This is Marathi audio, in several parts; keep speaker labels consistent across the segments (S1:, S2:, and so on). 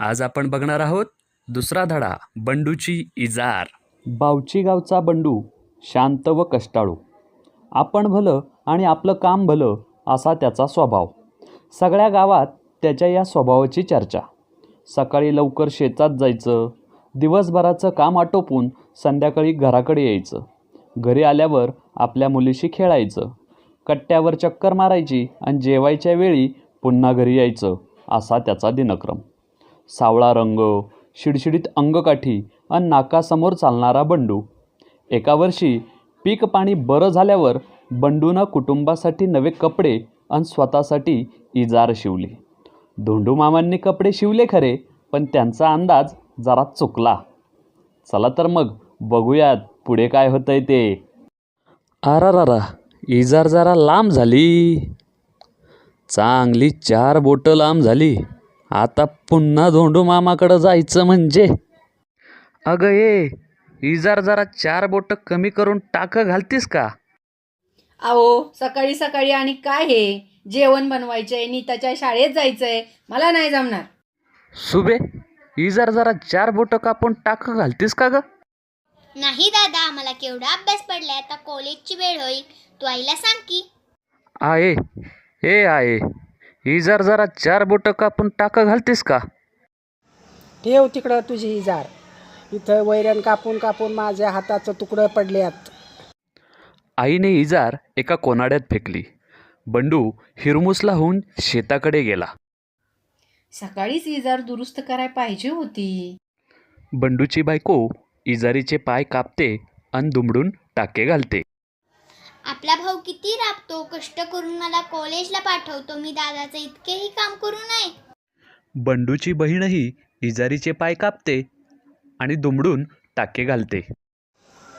S1: आज आपण बघणार आहोत दुसरा धडा बंडूची इजार. बावची गावचा बंडू शांत व कष्टाळू. आपण भलं आणि आपलं काम भलं असा त्याचा स्वभाव. सगळ्या गावात त्याच्या या स्वभावाची चर्चा. सकाळी लवकर शेतात जायचं दिवसभराचं काम आटोपून संध्याकाळी घराकडे यायचं. घरी आल्यावर आपल्या मुलीशी खेळायचं. कट्ट्यावर चक्कर मारायची आणि जेवायच्या वेळी पुन्हा घरी यायचं असा त्याचा दिनक्रम. सावळा रंग शिडशिडीत अंगकाठी आणि नाकासमोर चालणारा बंडू. एका वर्षी पीक पाणी बरं झाल्यावर बंडूनं कुटुंबासाठी नवे कपडे आणि स्वतःसाठी इजार शिवली. धोंडू मामांनी कपडे शिवले खरे पण त्यांचा अंदाज जरा चुकला. चला तर मग बघूयात पुढे काय होतंय ते. आरा इजार जरा लांब झाली. चांगली चार बोटं लांब झाली. आता पुन्हा धोंडू मामाकडं जायचं म्हणजे. अगं ये इजार जरा चार बोटं कमी करून टाकं घालतीस का?
S2: अहो सकाळी सकाळी आणि काय हे? जेवण बनवायचंय नीताच्या शाळेत जायचंय. मला नाही जमणार.
S1: सुबे इजार जरा चार बोटं कापून टाकं घालतीस का ग?
S3: नाही दादा आम्हाला केवढा अभ्यास पडलाय आता कॉलेजची वेळ होईल. तू आईला सांग की.
S1: आहे. ए आहे. इजार जरा चार बोटं कापून टाकं घालतीस का?
S4: ठेव तिकडं तुझी इजार इथं वैरण कापून कापून माझ्या हाताचं तुकडं पडल्यात
S1: आईने इजार एका कोनाड्यात फेकली. बंडू हिरमुसला होऊन शेताकडे गेला.
S2: सकाळीच इजार दुरुस्त करायला पाहिजे होती.
S1: बंडूची बायको इजारीचे पाय कापते आणि दुमडून टाके घालते.
S3: आपला भाऊ किती राबतो कष्ट करून मला कॉलेजला पाठवतो मी दादाचं इतकेही काम करू नये.
S1: बंडूची बहीणही इजारीचे पाय कापते आणि दुमडून टाके घालते.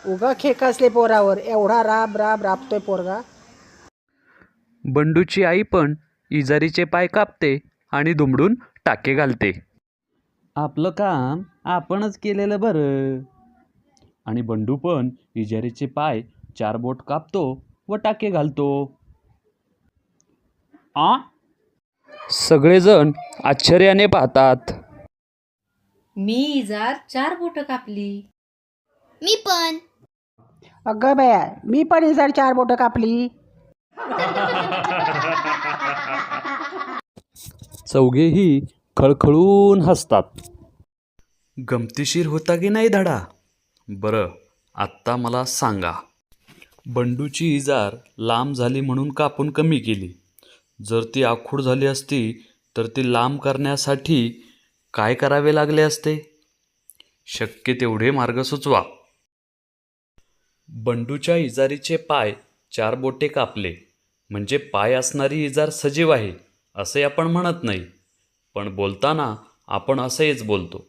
S4: उगा खेकसले पोरावर एवढा राब राब राबतोय पोरगा.
S1: बंडूची आई पण इजारीचे पाय कापते आणि दुमडून टाके घालते. आपलं काम आपणच केलेलं बरं. आणि बंडू पण इजारीचे पाय चार बोट कापतो व टाके घालतो. आ? सगळेजण आश्चर्याने पाहतात.
S2: मी इजार चार बोटं कापली.
S3: मी पण.
S4: अगं बया मी पण इजार चार बोटं कापली.
S1: चौघेही खळखळून हसतात. गमतीशीर होता की नाही धडा? बरं आत्ता मला सांगा. बंडूची इजार लांब झाली म्हणून कापून कमी केली. जर ती आखूड झाली असती तर ती लांब करण्यासाठी काय करावे लागले असते? शक्य तेवढे मार्ग सुचवा. बंडूच्या इजारीचे पाय चार बोटे कापले. म्हणजे पाय असणारी इजार सजीव आहे असे आपण म्हणत नाही. पण बोलताना आपण असेच बोलतो.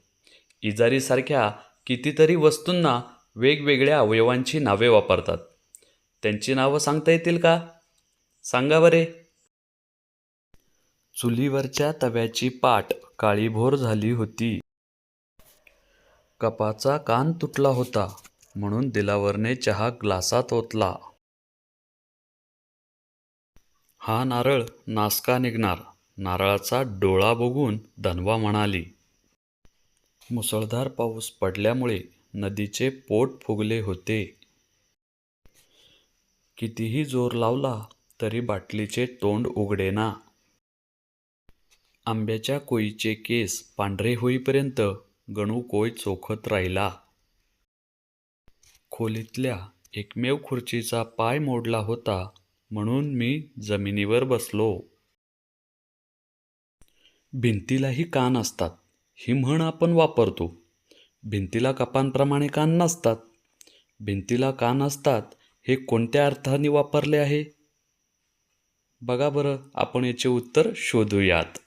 S1: इजारीसारख्या कितीतरी वस्तूंना वेगवेगळ्या अवयवांची नावे वापरतात. त्यांची नावं सांगता येतील का? सांगा बरे. चुलीवरच्या तव्याची पाट काळीभोर झाली होती. कपाचा कान तुटला होता म्हणून दिलावरने चहा ग्लासात ओतला. हा नारळ नासका निघणार. नारळाचा डोळा बघून धनवा म्हणाली. मुसळधार पाऊस पडल्यामुळे नदीचे पोट फुगले होते. कितीही जोर लावला तरी बाटलीचे तोंड उघडेना. आंब्याच्या कोयीचे केस पांढरे होईपर्यंत गणू कोय चोखत राहिला. खोलीतल्या एकमेव खुर्चीचा पाय मोडला होता. म्हणून मी जमिनीवर बसलो. भिंतीलाही कान असतात ही म्हण आपण वापरतो. भिंतीला कपांप्रमाणे कान नसतात. भिंतीला कान असतात हे कोणत्या अर्थाने वापरले आहे? बघा बरं आपण याचे उत्तर शोधूयात.